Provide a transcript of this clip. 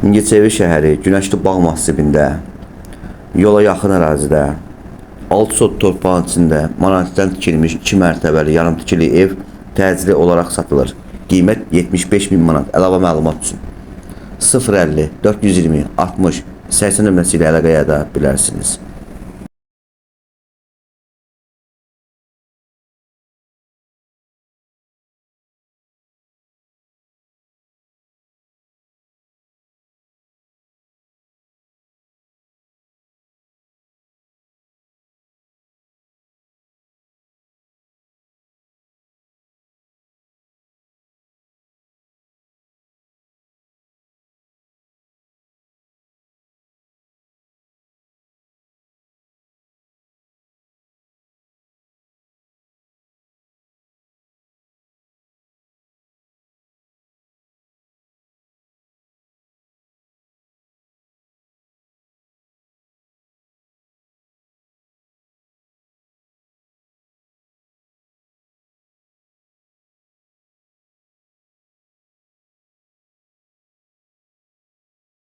Mingəçevir şəhəri Günəşli bağ massivində yola yaxın ərazidə 6 sot torpağın içində monetdən tikilmiş 2 mərtəbəli yarımtikili ev təcili olaraq satılır. Qiymət 75 min manat. Əlavə məlumat üçün 050 420 60 80 nömrəsi ilə əlaqə edə bilərsiniz.